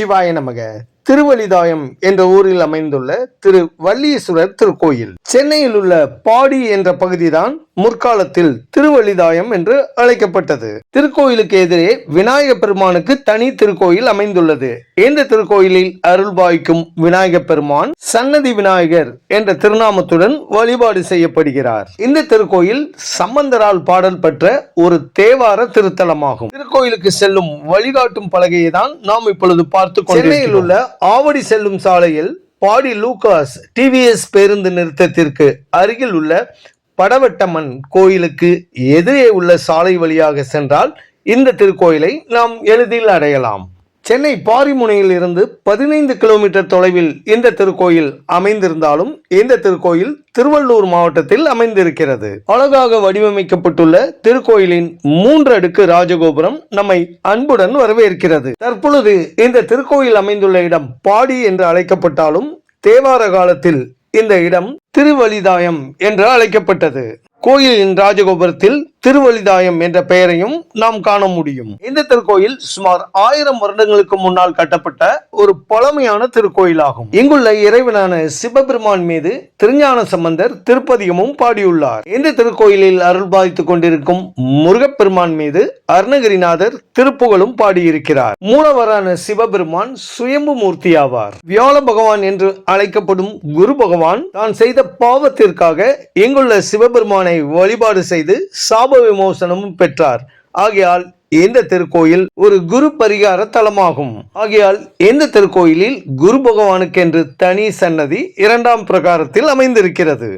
சிவாய நமக. திருவலிதாயம் என்ற ஊரில் அமைந்துள்ள திரு வள்ளீஸ்வரர் திருக்கோயில். சென்னையில் உள்ள பாடி என்ற பகுதிதான் முற்காலத்தில் திருவலிதாயம் என்று அழைக்கப்பட்டது. திருக்கோயிலுக்கு எதிரே விநாயக பெருமானுக்கு தனி திருக்கோயில் அமைந்துள்ளது. இந்த திருக்கோயிலில் அருள்பாய்க்கும் விநாயக பெருமான் சன்னதி விநாயகர் என்ற திருநாமத்துடன் வழிபாடு செய்யப்படுகிறார். இந்த திருக்கோயில் சம்பந்தரால் பாடல் பெற்ற ஒரு தேவார திருத்தலமாகும். திருக்கோயிலுக்கு செல்லும் வழிகாட்டும் பலகையை தான் நாம் இப்பொழுது பார்த்து சென்னையில் உள்ள ஆவடி செல்லும் சாலையில் பாடி லூகாஸ் டிவிஎஸ் பேருந்து நிறுத்தத்திற்கு அருகில் உள்ள படவட்டம்மன் கோயிலுக்கு எதிரே உள்ள சாலை வழியாக சென்றால் இந்த திருக்கோயிலை நாம் எளிதில் அடையலாம். சென்னை பாரிமுனையில் இருந்து பதினைந்து கிலோமீட்டர் தொலைவில் இந்த திருக்கோயில் அமைந்திருந்தாலும் இந்த திருக்கோயில் திருவள்ளூர் மாவட்டத்தில் அமைந்திருக்கிறது. அழகாக வடிவமைக்கப்பட்டுள்ள திருக்கோயிலின் மூன்று அடுக்கு ராஜகோபுரம் நம்மை அன்புடன் வரவேற்கிறது. தற்பொழுது இந்த திருக்கோயில் அமைந்துள்ள இடம் பாடி என்று அழைக்கப்பட்டாலும் தேவார காலத்தில் இந்த இடம் திருவலிதாயம் என்று அழைக்கப்பட்டது. கோயிலின் ராஜகோபுரத்தில் திருவலிதாயம் என்ற பெயரையும் நாம் காண முடியும். இந்த திருக்கோயில் சுமார் ஆயிரம் வருடங்களுக்கு முன்னால் கட்டப்பட்ட ஒரு பழமையான திருக்கோயிலாகும். இங்குள்ள இறைவனான சிவபெருமான் மீது திருஞான சம்பந்தர் திருப்பதியமும் பாடியுள்ளார். இந்த திருக்கோயிலில் அருள்பாய்த்துக் கொண்டிருக்கும் முருகப்பெருமான் மீது அருணகிரிநாதர் திருப்புகழும் பாடியிருக்கிறார். மூலவரான சிவபெருமான் சுயம்பு மூர்த்தி ஆவார். வியாழ பகவான் என்று அழைக்கப்படும் குரு பகவான் தான் செய்த பாவத்திற்காக இங்குள்ள சிவபெருமானை வழிபாடு செய்து சாப விமோசனமும் பெற்றார். ஆகையால் இந்த திருக்கோயில் ஒரு குரு பரிகார தலமாகும். ஆகையால் இந்த திருக்கோயிலில் குரு பகவானுக்கென்று தனி சன்னதி இரண்டாம் பிரகாரத்தில் அமைந்திருக்கிறது.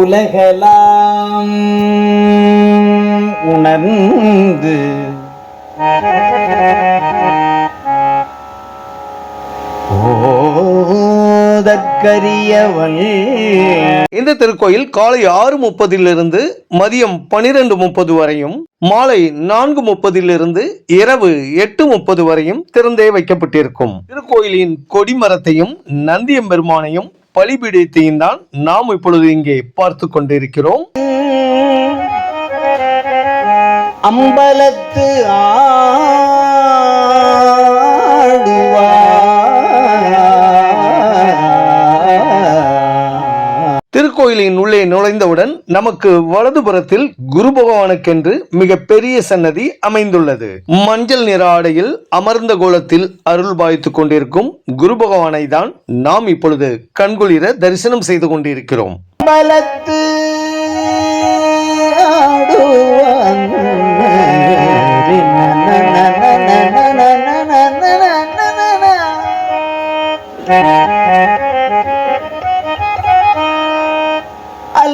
உலகலாம் உணர்ந்து ஓதற்கரியவள் இந்த திருக்கோயில் காலை ஆறு முப்பதிலிருந்து மதியம் பனிரெண்டு முப்பது வரையும் மாலை நான்கு முப்பதிலிருந்து இரவு எட்டு முப்பது வரையும் திறந்தே வைக்கப்பட்டிருக்கும். திருக்கோயிலின் கொடிமரத்தையும் நந்தியம் பெருமானையும் பலிபீடத்தையும் தான் நாம் இப்பொழுது இங்கே பார்த்து கொண்டிருக்கிறோம். அம்பலத்து ஆடுவா கோயிலின் உள்ளே நுழைந்தவுடன் நமக்கு வலதுபுறத்தில் குரு பகவானுக்கென்று மிக பெரிய சன்னதி அமைந்துள்ளது. மஞ்சள் நிற ஆடையில் அமர்ந்த கோலத்தில் அருள் பாய்த்துக் கொண்டிருக்கும் குரு பகவானை தான் நாம் இப்பொழுது கண்குளிர தரிசனம் செய்து கொண்டிருக்கிறோம். பலத்து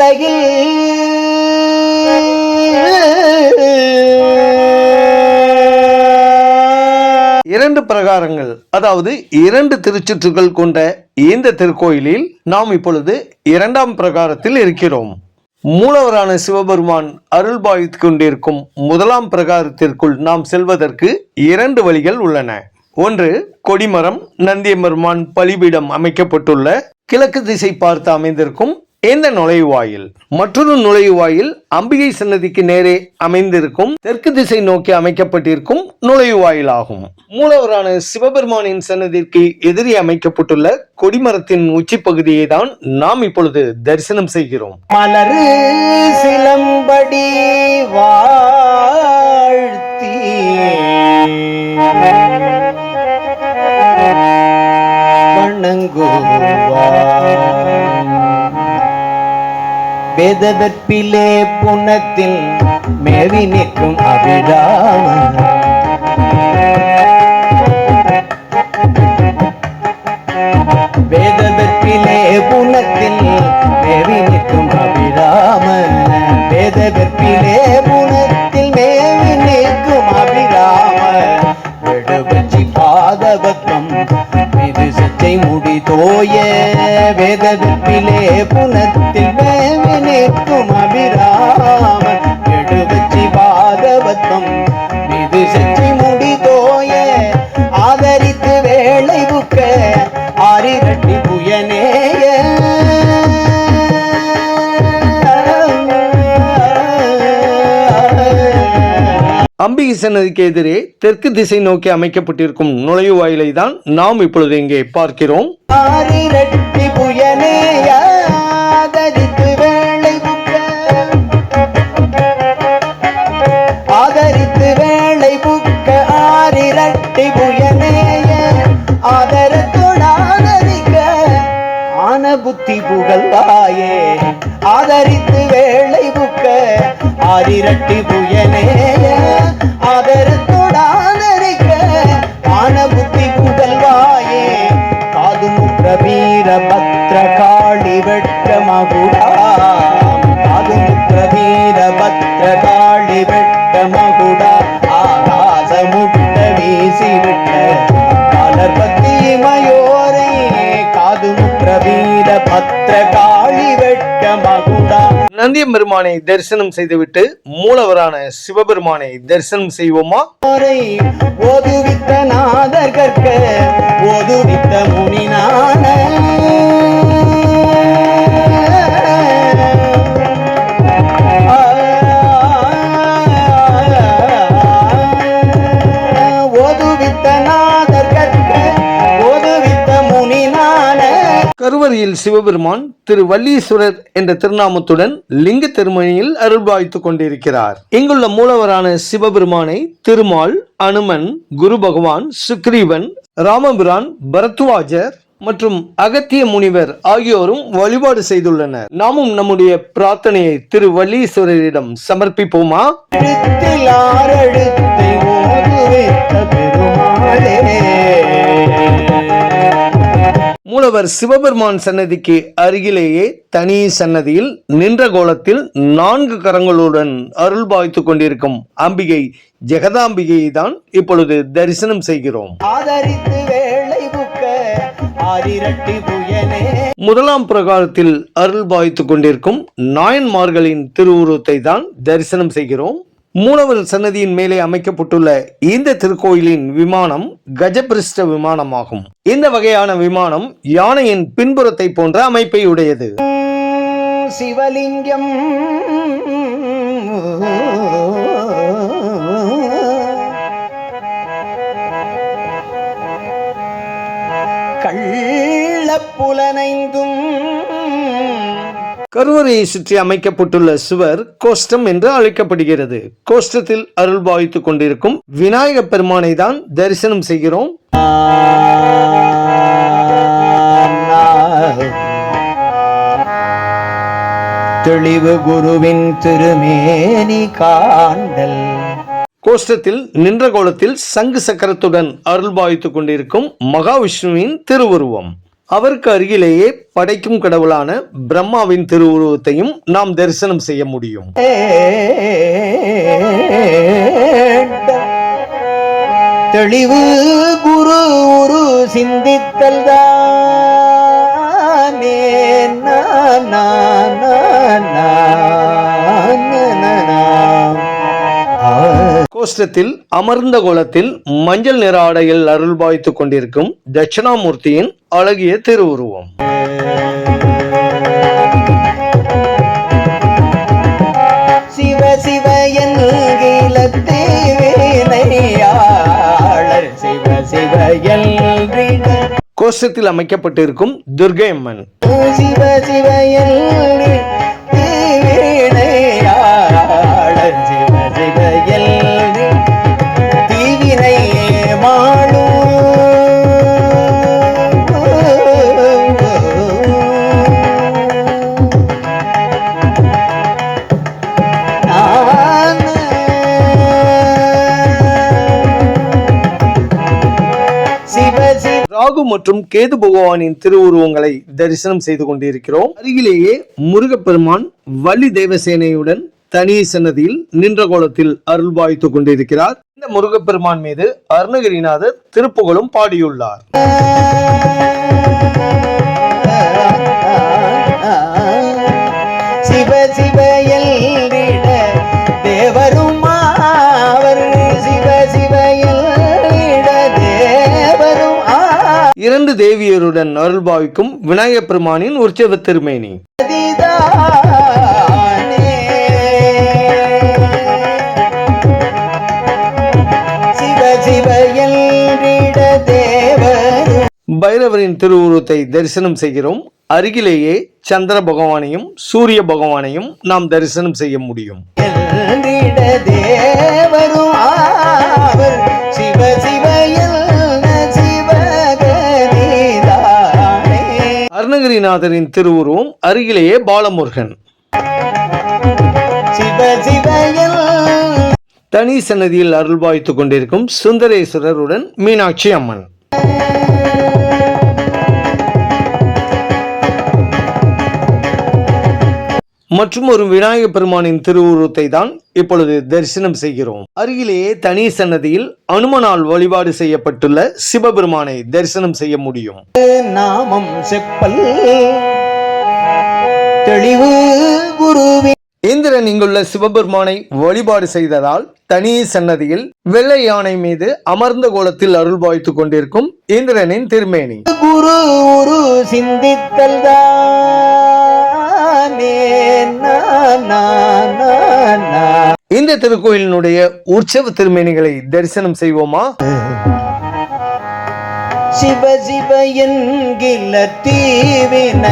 உலகில் இரண்டு பிரகாரங்கள் அதாவது இரண்டு திருச்சுற்றுகள் கொண்ட இந்த திருக்கோயிலில் நாம் இப்பொழுது இரண்டாம் பிரகாரத்தில் இருக்கிறோம். மூலவரான சிவபெருமான் அருள் பாவித்துக் கொண்டிருக்கும் முதலாம் பிரகாரத்திற்குள் நாம் செல்வதற்கு இரண்டு வழிகள் உள்ளன. ஒன்று கொடிமரம் நந்தியம்பெருமான் பலிபீடம் அமைக்கப்பட்டுள்ள கிழக்கு திசை பார்த்து அமைந்திருக்கும் இந்த நுழைவாயில் மற்றொரு நுழைவாயில் அம்பிகை சன்னதிக்கு நேரே அமைந்திருக்கும் தெற்கு திசை நோக்கி அமைக்கப்பட்டிருக்கும் நுழைவாயில் ஆகும் மூலவரான சிவபெருமானின் சன்னதிற்கு எதிரே அமைக்கப்பட்டுள்ள கொடிமரத்தின் உச்சி பகுதியை தான் நாம் இப்பொழுது தரிசனம் செய்கிறோம். மலரு சிலம்படி வாழ்த்தி வணங்குவார். வேதவற்பிலே புனத்தில் மேவி நிற்கும் அபிராமன். வேதவற்பிலே புனத்தில் மேவி நிற்கும் அபிராமன். வேதவற்பிலே புனத்தில் மேவி நிற்கும் அபிராமன். விடுபட்சி பாதவக்கம் இது சச்சை முடிதோய வேதவற்பிலே புனத்தில் மேவி நிற்கும் அபிராமன். விடுவச்சி பாதவக்கம் இது சச்சை முடி தோய ஆதரித்து வேளை புக்க ஆரிரட்டி புயனேய. அம்பிகை சன்னதிக்கு எதிரே தெற்கு திசை நோக்கி அமைக்கப்பட்டிருக்கும் நுழைவாயிலை தான் நாம் இப்பொழுது இங்கே பார்க்கிறோம். ஆரிரட்டி புயனேயாதரித்து வேளை புத்தி புகழ்வாயே. ஆதரித்து வேளை புக்க ஆதிரட்டி புயனேய. நந்தியம் பெருமானை தரிசனம் செய்துவிட்டு மூலவரான சிவபெருமானை தரிசனம் செய்வோமா? ஓதுவித்த நாதர் கற்க ஓதுவித்த முனிநான கருவறையில் சிவபெருமான் திரு வல்லீஸ்வரர் என்ற திருநாமத்துடன் லிங்க திருமணியில் அருள்பாய்த்துக் கொண்டிருக்கிறார். இங்குள்ள மூலவரான சிவபெருமானை திருமால் அனுமன் குரு பகவான் சுக்ரீவன் ராமபிரான் பரத்வாஜர் மற்றும் அகத்திய முனிவர் ஆகியோரும் வழிபாடு செய்துள்ளனர். நாமும் நம்முடைய பிரார்த்தனையை திரு வல்லீஸ்வரரிடம் சமர்ப்பிப்போமா? பெருமாளே. மூலவர் சிவபெருமான் சன்னதிக்கு அருகிலேயே தனி சன்னதியில் நின்ற கோலத்தில் நான்கு கரங்களுடன் அருள் பாய்த்துக் கொண்டிருக்கும் அம்பிகை ஜெகதாம்பிகையை தான் இப்பொழுது தரிசனம் செய்கிறோம். முதலாம் பிரகாரத்தில் அருள் பாய்த்துக் கொண்டிருக்கும் நாயன்மார்களின் திருவுருவத்தை தான் தரிசனம் செய்கிறோம். மூலவர் சன்னதியின் மேலே அமைக்கப்பட்டுள்ள இந்த திருக்கோயிலின் விமானம் கஜபிரிஷ்ட விமானமாகும். இந்த வகையான விமானம் யானையின் பின்புறத்தை போன்ற அமைப்பை உடையது. சிவலிங்கம் கருவறையை சுற்றி அமைக்கப்பட்டுள்ள சுவர் கோஷ்டம் என்று அழைக்கப்படுகிறது. கோஷ்டத்தில் அருள் பாவித்துக் கொண்டிருக்கும் விநாயக பெருமானை தான் தரிசனம் செய்கிறோம். தெளிவு குருவின் திருமேனி காண்டல். கோஷ்டத்தில் நின்ற கோலத்தில் சங்கு சக்கரத்துடன் அருள் பாவித்துக் கொண்டிருக்கும் மகாவிஷ்ணுவின் திருவுருவம். அவருக்கு அருகிலேயே படைக்கும் கடவுளான பிரம்மாவின் திருவுருவத்தையும் நாம் தரிசனம் செய்ய முடியும். தெளிவு குரு உரு சிந்தித்தல் தானே. கோஷ்டத்தில் அமர்ந்த கோலத்தில் மஞ்சள் நிற ஆடையில் அருள் பாவித்துக் கொண்டிருக்கும் தட்சிணாமூர்த்தியின் அழகிய திருவுருவம். சிவ சிவ கோஷ்டத்தில் அமைக்கப்பட்டிருக்கும் துர்கை அம்மன் சிவ சிவ ராகு மற்றும் கேது பகவானின் திருவுருவங்களை தரிசனம் செய்து கொண்டிருக்கிறோம். அருகிலேயே முருகப்பெருமான் வள்ளி தேவசேனையுடன் தனி சன்னதியில் நின்ற கோலத்தில் அருள் பாய்த்துக் கொண்டிருக்கிறார். இந்த முருகப்பெருமான் மீது அருணகிரிநாதர் திருப்புகழும் பாடியுள்ளார். தேவியருடன் அருள்பாவிக்கும் விநாயக பெருமானின் உற்சவ திருமேனி. பைரவரின் திருவுருவத்தை தரிசனம் செய்கிறோம். அருகிலேயே சந்திர பகவானையும் சூரிய பகவானையும் நாம் தரிசனம் செய்ய முடியும். சிவ அருணகிரிநாதரின் திருவுருவம் அருகிலேயே பாலமுருகன். தனி சன்னதியில் அருள்பாய்த்துக் கொண்டிருக்கும் சுந்தரேஸ்வரருடன் மீனாட்சி அம்மன். மற்றும் ஒரு விநாயக பெருமானின் திருவுருவத்தை தான் இப்பொழுது தரிசனம் செய்கிறோம். அருகிலேயே தனி சன்னதியில் அனுமனால் வழிபாடு செய்யப்பட்டுள்ள சிவபெருமானை தரிசனம் செய்ய முடியும். நாமம் செப்பல் தெளிவு குருவி. இந்திரன் இங்குள்ள சிவபெருமானை வழிபாடு செய்ததால் தனி சன்னதியில் வெள்ளை யானை மீது அமர்ந்த கோலத்தில் அருள்பாய்த்துக் கொண்டிருக்கும் இந்திரனின் திருமேனி. குரு உரு சிந்தித்தல் தானே. நா, நா, நா, நா. இந்த திருக்கோயிலினுடைய உற்சவ திருமேனிகளை தரிசனம் செய்வோமா? சிவ சிவ என்கில தீவினையாளர்.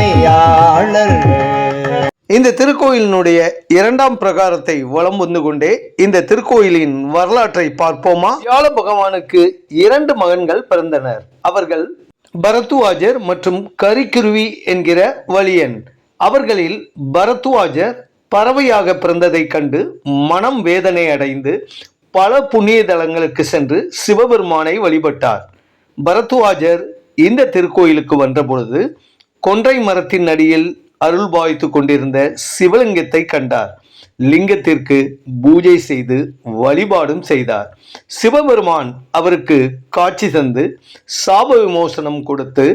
இந்த திருக்கோயிலினுடைய இரண்டாம் பிரகாரத்தை வலம் வந்து கொண்டே இந்த திருக்கோயிலின் வரலாற்றை பார்ப்போமா? வியாழ பகவானுக்கு இரண்டு மகன்கள் பிறந்தனர். அவர்கள் பரத்துவாஜர் மற்றும் கரிக்குருவி என்கிற வலியன். அவர்களில் பரத்வாஜர் பறவையாக பிறந்ததைக் கண்டு மனம் வேதனை அடைந்து பல புண்ணிய தலங்களுக்கு சென்று சிவபெருமானை வழிபட்டார். பரத்வாஜர் இந்த திருக்கோயிலுக்கு வந்தபொழுது கொன்றை மரத்தின் அடியில் அருள் பாய்த்து கொண்டிருந்த சிவலிங்கத்தை கண்டார். லிங்கத்திற்கு பூஜை செய்து வழிபாடும் செய்தார். சிவபெருமான் அவருக்கு காட்சி தந்து சாப விமோசனம் கொடுத்து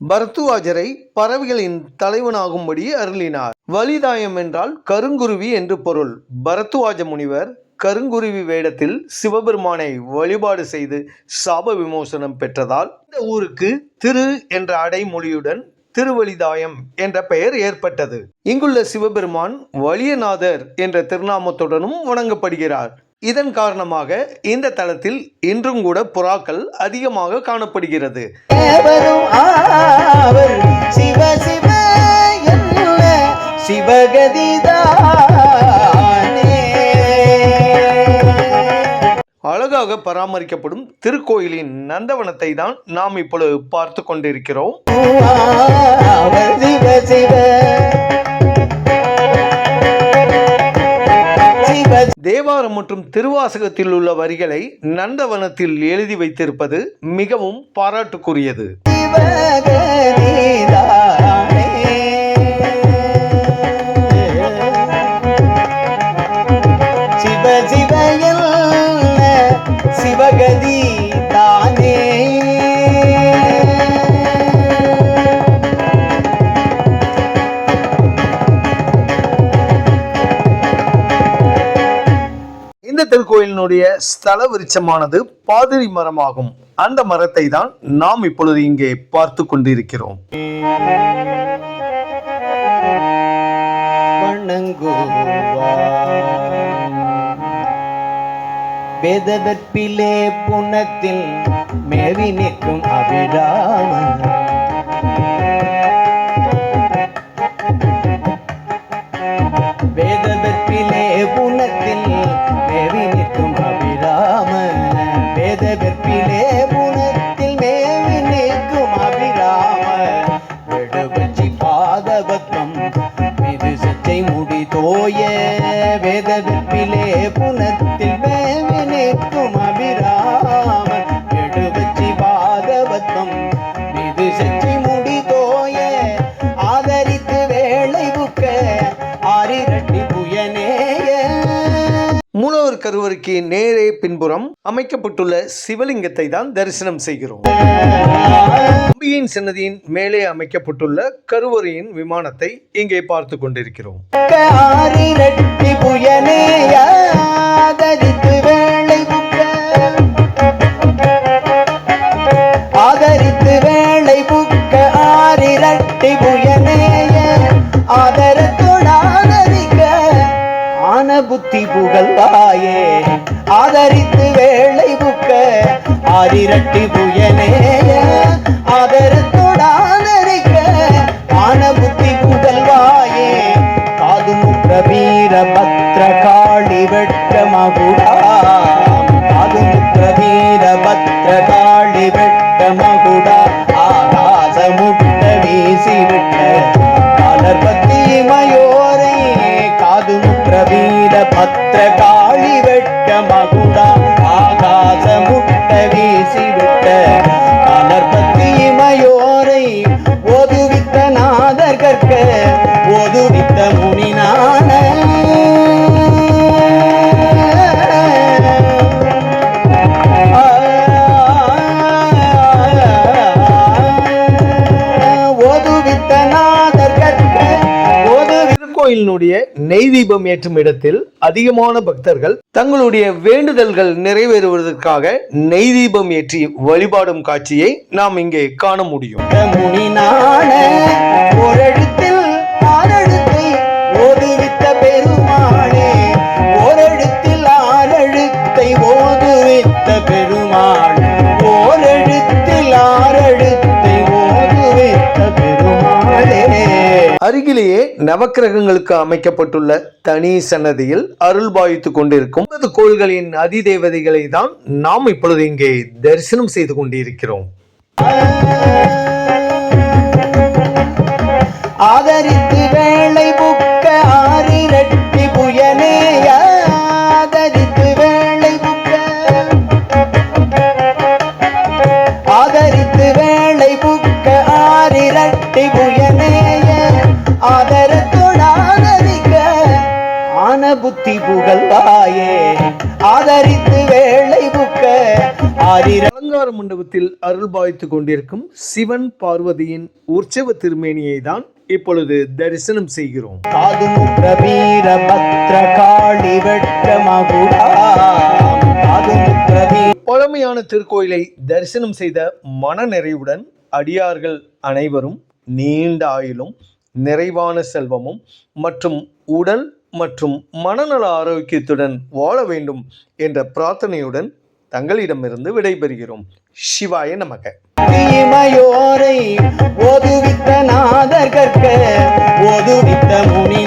பரத்துவாஜரை பறவைகளின் தலைவனாகும்படி அருளினார். வலிதாயம் என்றால் கருங்குருவி என்று பொருள். பரத்துவாஜ முனிவர் கருங்குருவி வேடத்தில் சிவபெருமானை வழிபாடு செய்து சாப விமோசனம் பெற்றதால் இந்த ஊருக்கு திரு என்ற அடைமொழியுடன் திருவலிதாயம் என்ற பெயர் ஏற்பட்டது. இங்குள்ள சிவபெருமான் வலியநாதர் என்ற திருநாமத்துடனும் வணங்கப்படுகிறார். இதன் காரணமாக இந்த தலத்தில் இன்றும் கூட புறாக்கள் அதிகமாக காணப்படுகிறது. அழகாக பராமரிக்கப்படும் திருக்கோயிலின் நந்தவனத்தை தான் நாம் இப்பொழுது பார்த்து கொண்டிருக்கிறோம். தேவாரம் மற்றும் திருவாசகத்தில் உள்ள வரிகளை நந்தவனத்தில் எழுதி வைத்திருப்பது மிகவும் பாராட்டுக்குரியது. திருக்கோயிலினுடைய ஸ்தல விருட்சமானது பாதிரி மரமாகும். அந்த மரத்தை தான் நாம் இப்பொழுது இங்கே பார்த்து கொண்டிருக்கிறோம். வேதவற்பிலே புனத்தில் மேவி நிற்கும் அபிராமன். முடி தோய ஆதரித்து புக்க ஆரிரட்டி புயனேய. மூலவர் கருவறைக்கு நேரே பின்புறம் அமைக்கப்பட்டுள்ள சிவலிங்கத்தை தான் தரிசனம் செய்கிறோம். அம்பியின் சன்னதியின் மேலே அமைக்கப்பட்டுள்ள கருவறையின் விமானத்தை இங்கே பார்த்து கொண்டிருக்கிறோம். ஆரிரட்டி புயனேய ஆதரித்து வேளை புத்தி புகழ்வாயே. ஆதரித்து வேளை புக்க ஆரிரட்டி புயனேய अत्र நெய் தீபம் ஏற்றும் இடத்தில் அதிகமான பக்தர்கள் தங்களுடைய வேண்டுதல்கள் நிறைவேறுவதற்காக நெய் தீபம் ஏற்றி வழிபாடும் காட்சியை நாம் இங்கே காண முடியும். அருகிலேயே நவக்கிரகங்களுக்கு அமைக்கப்பட்டுள்ள தனி சன்னதியில் அருள் பாவித்துக் கொண்டிருக்கும் ஒன்பது கோள்களின் அதிதேவதைகளை தான் நாம் இப்பொழுது இங்கே தரிசனம் செய்து கொண்டிருக்கிறோம். ஆதரித்த புகழ்வாயே ஆதரித்து வேளை புக்க. அலங்கார மண்டபத்தில் அருள் பாவித்துக் கொண்டிருக்கும் சிவன் பார்வதியின் உற்சவ திருமேனியை தான் இப்பொழுது தரிசனம் செய்கிறோம். காதுமுற்ற வீர பத்ர காளி பழமையான திருக்கோயிலை தரிசனம் செய்த மன நிறைவுடன் அடியார்கள் அனைவரும் நீண்ட ஆயுளும் நிறைவான செல்வமும் மற்றும் உடல் மற்றும் மனநல ஆரோக்கியத்துடன் வாழ வேண்டும் என்ற பிரார்த்தனையுடன் தங்களிடமிருந்து விடைபெறுகிறோம். சிவாய நமக. ஓதுவித்த நாதர் கற்க ஓதுவித்த முனி